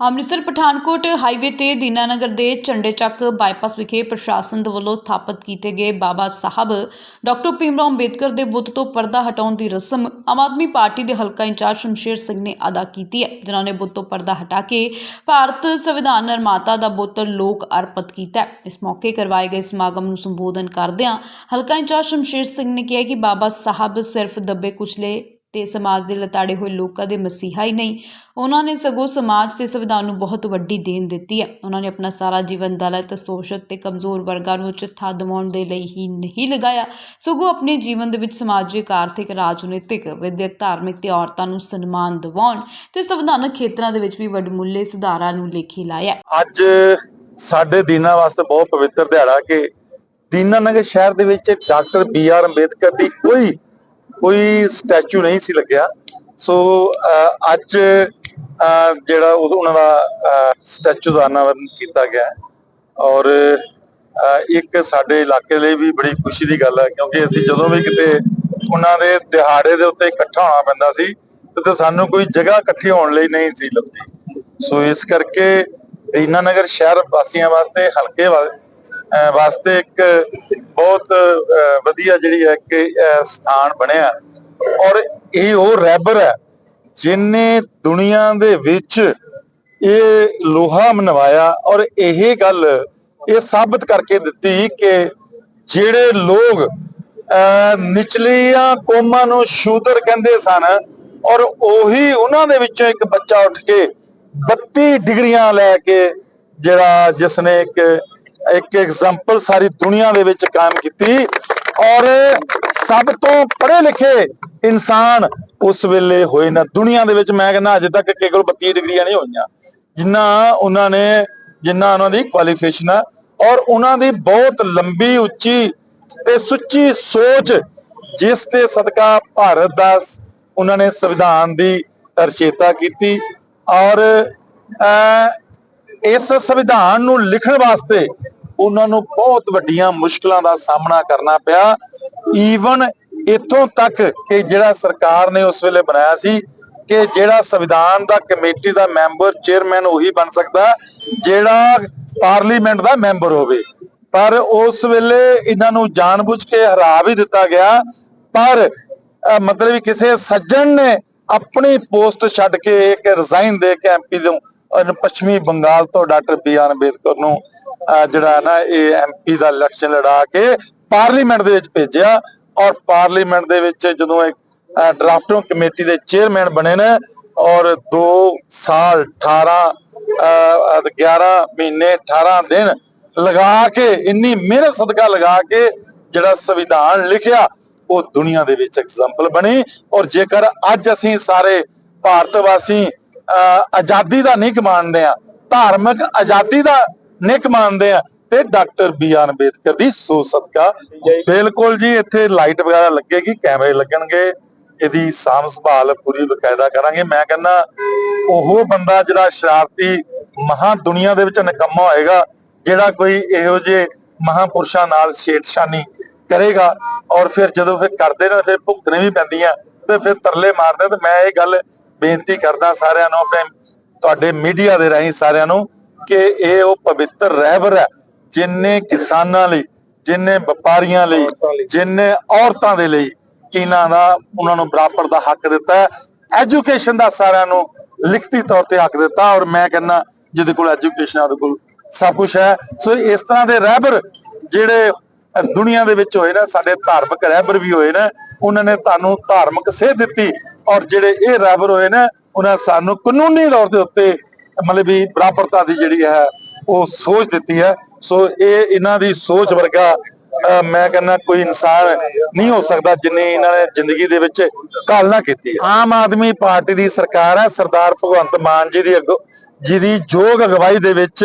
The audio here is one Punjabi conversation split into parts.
ਅੰਮ੍ਰਿਤਸਰ ਪਠਾਨਕੋਟ ਹਾਈਵੇ ਤੇ ਦੀਨਾਨਗਰ ਦੇ ਝੰਡੇ ਚੱਕ ਬਾਈਪਾਸ ਵਿਖੇ ਪ੍ਰਸ਼ਾਸਨ ਦੇ ਵੱਲੋਂ ਸਥਾਪਿਤ ਕੀਤੇ ਗਏ ਬਾਬਾ ਸਾਹਿਬ, ਡਾਕਟਰ ਭੀਮਰਾਓ ਅੰਬੇਦਕਰ ਦੇ ਬੁੱਤ ਤੋਂ ਪਰਦਾ ਹਟਾਉਣ ਦੀ ਰਸਮ ਆਮ ਆਦਮੀ ਪਾਰਟੀ ਦੇ ਹਲਕਾ ਇੰਚਾਰਜ ਸ਼ਮਸ਼ੇਰ ਸਿੰਘ ਨੇ ਅਦਾ ਕੀਤੀ ਹੈ, ਜਿਨ੍ਹਾਂ ਨੇ ਬੁੱਤ ਤੋਂ ਪਰਦਾ ਹਟਾ ਕੇ ਭਾਰਤ ਸੰਵਿਧਾਨ ਨਿਰਮਾਤਾ ਦਾ ਬੁੱਤ ਲੋਕ ਅਰਪਿਤ ਕੀਤਾ ਇਸ ਮੌਕੇ ਕਰਵਾਏ ਗਏ ਸਮਾਗਮ ਨੂੰ ਸੰਬੋਧਨ ਕਰਦਿਆਂ ਹਲਕਾ ਇੰਚਾਰਜ ਸ਼ਮਸ਼ੇਰ ਸਿੰਘ ਨੇ ਕਿਹਾ ਕਿ ਬਾਬਾ ਸਾਹਿਬ ਸਿਰਫ ਦੱਬੇ ਕੁਚਲੇ ਤੇ ਸਮਾਜ ਦੇ ਲਤਾੜੇ ਹੋਏ ਲੋਕਾਂ ਦੇ ਮਸੀਹਾ ਹੀ ਨਹੀਂ। ਉਹਨਾਂ ਨੇ ਸਗੋਂ ਸਮਾਜ ਤੇ ਸੰਵਿਧਾਨ ਨੂੰ ਬਹੁਤ ਵੱਡੀ ਦੇਣ ਦਿੱਤੀ ਹੈ। ਉਹਨਾਂ ਨੇ ਆਪਣਾ ਸਾਰਾ ਜੀਵਨ ਦਲਿਤ, ਸ਼ੋਸ਼ਿਤ ਤੇ ਕਮਜ਼ੋਰ ਵਰਗਾਂ ਨੂੰ ਚਿੱਠਾ ਦਿਵਾਉਣ ਦੇ ਲਈ ਹੀ ਨਹੀਂ ਲਗਾਇਆ। ਸਗੋਂ ਆਪਣੇ ਜੀਵਨ ਦੇ ਵਿੱਚ ਸਮਾਜਿਕ, ਆਰਥਿਕ, ਰਾਜਨੀਤਿਕ, ਵਿਦਿਅਕ, ਧਾਰਮਿਕ ਤੇ ਔਰਤਾਂ ਨੂੰ ਸਨਮਾਨ ਦਿਵਾਉਣ ਤੇ ਸੰਵਿਧਾਨਕ ਖੇਤਰਾਂ ਦੇ ਵਿੱਚ ਵੀ ਵੱਡਮੁੱਲੇ ਸੁਧਾਰਾਂ ਨੂੰ ਲੇਖੇ ਲਾਇਆ ਅੱਜ ਸਾਡੇ ਦੀਨਾਂ ਵਾਸਤੇ ਬਹੁਤ ਪਵਿੱਤਰ ਦਿਹਾੜਾ ਕਿ ਦੀਨਾਨਗਰ ਸ਼ਹਿਰ ਦੇ ਵਿੱਚ ਡਾਕਟਰ ਬੀ ਆਰ ਅੰਬੇਦਕਰ ਦੀ ਕੋਈ ਕੋਈ ਸਟੈਚੂ ਨਹੀਂ ਸੀ ਲੱਗਿਆ। ਸੋ ਅੱਜ ਜਿਹੜਾ ਉਹਨਾਂ ਦਾ ਸਟੈਚੂ ਦਾ ਅਨਾਵਰਨ ਕੀਤਾ ਗਿਆ ਔਰ ਇੱਕ ਸਾਡੇ ਇਲਾਕੇ ਲਈ ਵੀ ਬੜੀ ਖੁਸ਼ੀ ਦੀ ਗੱਲ ਹੈ, ਕਿਉਂਕਿ ਅਸੀਂ ਜਦੋਂ ਵੀ ਕਿਤੇ ਉਹਨਾਂ ਦੇ ਦਿਹਾੜੇ ਦੇ ਉੱਤੇ ਇਕੱਠਾ ਹੋਣਾ ਪੈਂਦਾ ਸੀ, ਤੇ ਸਾਨੂੰ ਕੋਈ ਜਗ੍ਹਾ ਇਕੱਠੀ ਹੋਣ ਲਈ ਨਹੀਂ ਸੀ ਲੱਭਦੀ ਸੋ, ਇਸ ਕਰਕੇ ਦੀਨਾਨਗਰ ਸ਼ਹਿਰ ਵਾਸੀਆਂ ਵਾਸਤੇ, ਹਲਕੇ ਵਾਸਤੇ ਇੱਕ ਬਹੁਤ ਵਧੀਆ ਜਿਹੜੀ ਹੈ ਕਿ ਸਥਾਨ ਬਣਿਆ ਔਰ ਇਹ ਉਹ ਰਹਿਬਰ ਹੈ ਜਿਨੇ ਦੁਨੀਆ ਦੇ ਵਿੱਚ ਇਹ ਲੋਹਾ ਮਨਵਾਇਆ ਔਰ ਇਹ ਗੱਲ ਇਹ ਸਾਬਤ ਕਰਕੇ ਦਿੱਤੀ ਕਿ ਜਿਹੜੇ ਲੋਕ, ਅਹ, ਨਿਚਲੀਆਂ ਕੌਮਾਂ ਨੂੰ ਸ਼ੂਦਰ ਕਹਿੰਦੇ ਸਨ ਔਰ ਉਹੀ ਉਹਨਾਂ ਦੇ ਵਿੱਚੋਂ ਇੱਕ ਬੱਚਾ ਉੱਠ ਕੇ 32 ਡਿਗਰੀਆਂ ਲੈ ਕੇ ਜਿਹੜਾ ਜਿਸ ਨੇ ਇੱਕ ਇੱਕ ਐਗਜ਼ਾਮਪਲ ਸਾਰੀ ਦੁਨੀਆ ਦੇ ਵਿੱਚ ਕਾਇਮ ਕੀਤੀ ਔਰ ਸਭ ਤੋਂ ਪੜ੍ਹੇ ਲਿਖੇ ਇਨਸਾਨ ਉਸ ਵੇਲੇ ਹੋਏ ਨਾ। ਦੁਨੀਆ ਦੇ ਵਿੱਚ ਮੈਂ ਕਹਿੰਦਾ ਅਜੇ ਤੱਕ ਕਿਸੇ 32 ਡਿਗਰੀਆਂ ਨਹੀਂ ਹੋਈਆਂ। ਜਿੰਨਾ ਉਹਨਾਂ ਨੇ ਜਿੰਨਾ ਉਹਨਾਂ ਦੀ ਕੁਆਲੀਫਿਕੇਸ਼ਨ ਆ ਔਰ ਉਹਨਾਂ ਦੀ ਬਹੁਤ ਲੰਬੀ ਉੱਚੀ ਤੇ ਸੁੱਚੀ ਸੋਚ ਜਿਸ ਤੇ ਸਦਕਾ ਭਾਰਤ ਦਾ ਉਹਨਾਂ ਨੇ ਸੰਵਿਧਾਨ ਦੀ ਰਚੇਤਾ ਕੀਤੀ ਔਰ ਅਹ, ਇਸ ਸੰਵਿਧਾਨ ਨੂੰ ਲਿਖਣ ਵਾਸਤੇ ਉਹਨਾਂ ਨੂੰ ਬਹੁਤ ਵੱਡੀਆਂ ਮੁਸ਼ਕਲਾਂ ਦਾ ਸਾਹਮਣਾ ਕਰਨਾ ਪਿਆ। ਈਵਨ ਇਥੋਂ ਤੱਕ ਕਿ ਜਿਹੜਾ ਸਰਕਾਰ ਨੇ ਉਸ ਵੇਲੇ ਬਣਾਇਆ ਸੀ ਕਿ ਜਿਹੜਾ ਸੰਵਿਧਾਨ ਦਾ ਕਮੇਟੀ ਦਾ ਮੈਂਬਰ ਚੇਅਰਮੈਨ ਉਹੀ ਬਣ ਸਕਦਾ, ਜਿਹੜਾ ਪਾਰਲੀਮੈਂਟ ਦਾ ਮੈਂਬਰ ਹੋਵੇ। ਪਰ ਉਸ ਵੇਲੇ ਇਹਨਾਂ ਨੂੰ ਜਾਣਬੁੱਝ ਕੇ ਹਰਾ ਵੀ ਦਿੱਤਾ ਗਿਆ। ਪਰ ਮਤਲਬ ਕਿਸੇ ਸੱਜਣ ਨੇ ਆਪਣੀ ਪੋਸਟ ਛੱਡ ਕੇ ਇੱਕ ਰਿਜ਼ਾਈਨ ਦੇ ਕੇ ਐਮਪੀ ਨੂੰ ਪੱਛਮੀ ਬੰਗਾਲ ਤੋਂ ਡਾਕਟਰ ਬੀ ਆਰ ਅੰਬੇਦਕਰ ਨੂੰ ਜਿਹੜਾ ਨਾ ਇਹ ਐਮਪੀ ਦਾ ਇਲੈਕਸ਼ਨ ਲੜਾ ਕੇ ਪਾਰਲੀਮੈਂਟ ਦੇ ਵਿੱਚ ਭੇਜਿਆ ਔਰ ਪਾਰਲੀਮੈਂਟ ਦੇ ਵਿੱਚ ਜਦੋਂ ਇੱਕ ਡਰਾਫਟਿੰਗ ਕਮੇਟੀ ਦੇ ਚੇਅਰਮੈਨ ਬਣੇ ਨੇ ਔਰ 2 ਸਾਲ 18 11 ਮਹੀਨੇ 18 ਦਿਨ ਲਗਾ ਕੇ ਇੰਨੀ ਮਿਹਨਤ ਸਦਕਾ ਲਗਾ ਕੇ ਜਿਹੜਾ ਸੰਵਿਧਾਨ ਲਿਖਿਆ ਉਹ ਦੁਨੀਆ ਦੇ ਵਿੱਚ ਐਗਜ਼ਾਮਪਲ ਬਣੀ ਔਰ ਜੇਕਰ ਅੱਜ ਅਸੀਂ ਸਾਰੇ ਭਾਰਤ ਵਾਸੀ ਅਹ, ਆਜ਼ਾਦੀ ਦਾ ਨਿੱਘ ਮੰਨਦੇ ਆ ਧਾਰਮਿਕ ਆਜ਼ਾਦੀ ਦਾ ਨਿੱਘ ਮੰਨਦੇ ਆ ਤੇ ਡਾਕਟਰ ਬੀ ਆਰ ਅੰਬੇਦਕਰ ਦੀ ਸੋਚ ਸਦਕਾ ਬਿਲਕੁਲ ਜੀ ਇੱਥੇ ਲਾਈਟ ਵਗੈਰਾ ਲੱਗੇਗੀ, ਕੈਮਰੇ ਲੱਗਣਗੇ, ਇਹਦੀ ਸਾਂਭ ਸੰਭਾਲ ਪੂਰੀ ਬਕਾਇਦਾ ਕਰਾਂਗੇ। ਮੈਂ ਕਹਿੰਦਾ ਉਹ ਬੰਦਾ ਜਿਹੜਾ ਸ਼ਰਾਰਤੀ ਮਹਾ ਦੁਨੀਆ ਦੇ ਵਿੱਚ ਨਿਕੰਮਾ ਹੋਏਗਾ, ਜਿਹੜਾ ਕੋਈ ਇਹੋ ਜਿਹੇ ਮਹਾਪੁਰਸ਼ਾਂ ਨਾਲ ਛੇੜਛਾਨੀ ਕਰੇਗਾ ਔਰ ਫਿਰ ਜਦੋਂ ਫਿਰ ਕਰਦੇ ਨੇ, ਫਿਰ ਭੁਗਤਣੇ ਵੀ ਪੈਂਦੀਆਂ ਤੇ ਫਿਰ ਤਰਲੇ ਮਾਰਦੇ ਤੇ ਮੈਂ ਇਹ ਗੱਲ ਬੇਨਤੀ ਕਰਦਾ ਸਾਰਿਆਂ ਨੂੰ ਆਪਣੇ ਤੁਹਾਡੇ ਮੀਡੀਆ ਦੇ ਰਾਹੀਂ ਸਾਰਿਆਂ ਨੂੰ ਕਿ ਇਹ ਉਹ ਪਵਿੱਤਰ ਰਹਿਬਰ ਹੈ ਜਿਨਨੇ ਕਿਸਾਨਾਂ ਲਈ ਜਿਨਨੇ ਵਪਾਰੀਆਂ ਲਈ ਜਿਨਨੇ ਔਰਤਾਂ ਦੇ ਲਈ ਕਿਨਾਂ ਦਾ ਉਹਨਾਂ ਨੂੰ ਬਰਾਬਰ ਦਾ ਹੱਕ ਦਿੱਤਾ ਐਜੂਕੇਸ਼ਨ ਦਾ ਸਾਰਿਆਂ ਨੂੰ ਲਿਖਤੀ ਤੌਰ ਤੇ ਹੱਕ ਦਿੱਤਾ ਔਰ ਮੈਂ ਕਹਿੰਦਾ ਜਿਹਦੇ ਕੋਲ ਐਜੂਕੇਸ਼ਨ ਆ ਉਹਦੇ ਕੋਲ ਸਭ ਕੁਝ ਹੈ। ਸੋ ਇਸ ਤਰ੍ਹਾਂ ਦੇ ਰਹਿਬਰ ਜਿਹੜੇ ਅ, ਦੁਨੀਆ ਦੇ ਵਿੱਚ ਹੋਏ ਨੇ ਸਾਡੇ ਧਾਰਮਿਕ ਰਹਿਬਰ ਵੀ ਹੋਏ ਨੇ ਉਹਨਾਂ ਨੇ ਤੁਹਾਨੂੰ ਧਾਰਮਿਕ ਸੇਧ ਦਿੱਤੀ ਔਰ ਜਿਹੜੇ ਇਹ ਰਹਿਬਰ ਹੋਏ ਨੇ ਉਹਨਾਂ ਸਾਨੂੰ ਕਾਨੂੰਨੀ ਤੌਰ ਦੇ ਉੱਤੇ ਮਤਲਬ ਵੀ ਬਰਾਬਰਤਾ ਦੀ ਜਿਹੜੀ ਹੈ ਉਹ ਸੋਚ ਦਿੱਤੀ ਹੈ। ਸੋ ਇਹ ਇਹਨਾਂ ਦੀ ਸੋਚ ਵਰਗਾ ਮੈਂ ਕਹਿੰਦਾ ਕੋਈ ਇਨਸਾਨ ਨਹੀਂ ਹੋ ਸਕਦਾ ਜਿੰਨੀ ਇਹਨਾਂ ਨੇ ਜ਼ਿੰਦਗੀ ਦੇ ਵਿੱਚ ਕਾਲਨਾ ਕੀਤੀ ਹੈ। ਆਮ ਆਦਮੀ ਪਾਰਟੀ ਦੀ ਸਰਕਾਰ ਹੈ, ਸਰਦਾਰ ਭਗਵੰਤ ਮਾਨ ਜੀ ਦੀ ਅਗੋ ਜਿਹਦੀ ਯੋਗ ਅਗਵਾਈ ਦੇ ਵਿੱਚ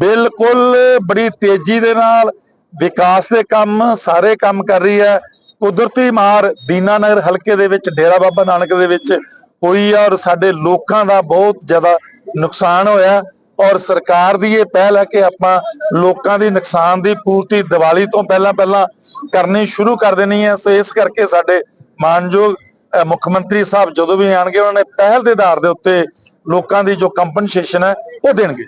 ਬਿਲਕੁਲ ਬੜੀ ਤੇਜ਼ੀ ਦੇ ਨਾਲ ਵਿਕਾਸ ਦੇ ਕੰਮ ਸਾਰੇ ਕੰਮ ਕਰ ਰਹੀ ਹੈ। ਕੁਦਰਤੀ ਮਾਰ ਦੀਨਾਨਗਰ ਹਲਕੇ ਦੇ ਵਿੱਚ, ਡੇਰਾ ਬਾਬਾ ਨਾਨਕ ਦੇ ਵਿੱਚ ਹੋਈ ਆ ਔਰ ਸਾਡੇ ਲੋਕਾਂ ਦਾ ਬਹੁਤ ਜ਼ਿਆਦਾ ਨੁਕਸਾਨ ਹੋਇਆ ਔਰ ਸਰਕਾਰ ਦੀ ਇਹ ਪਹਿਲ ਹੈ ਕਿ ਆਪਾਂ ਲੋਕਾਂ ਦੀ ਨੁਕਸਾਨ ਦੀ ਪੂਰਤੀ ਦੀਵਾਲੀ ਤੋਂ ਪਹਿਲਾਂ ਪਹਿਲਾਂ ਕਰਨੀ ਸ਼ੁਰੂ ਕਰ ਦੇਣੀ ਹੈ। ਸੋ ਇਸ ਕਰਕੇ ਸਾਡੇ ਮਾਨਯੋਗ ਮੁੱਖ ਮੰਤਰੀ ਸਾਹਿਬ ਜਦੋਂ ਵੀ ਆਣਗੇ ਉਹਨਾਂ ਨੇ ਪਹਿਲ ਦੇ ਆਧਾਰ ਦੇ ਉੱਤੇ ਲੋਕਾਂ ਦੀ ਜੋ ਕੰਪਨਸੇਸ਼ਨ ਹੈ, ਉਹ ਦੇਣਗੇ।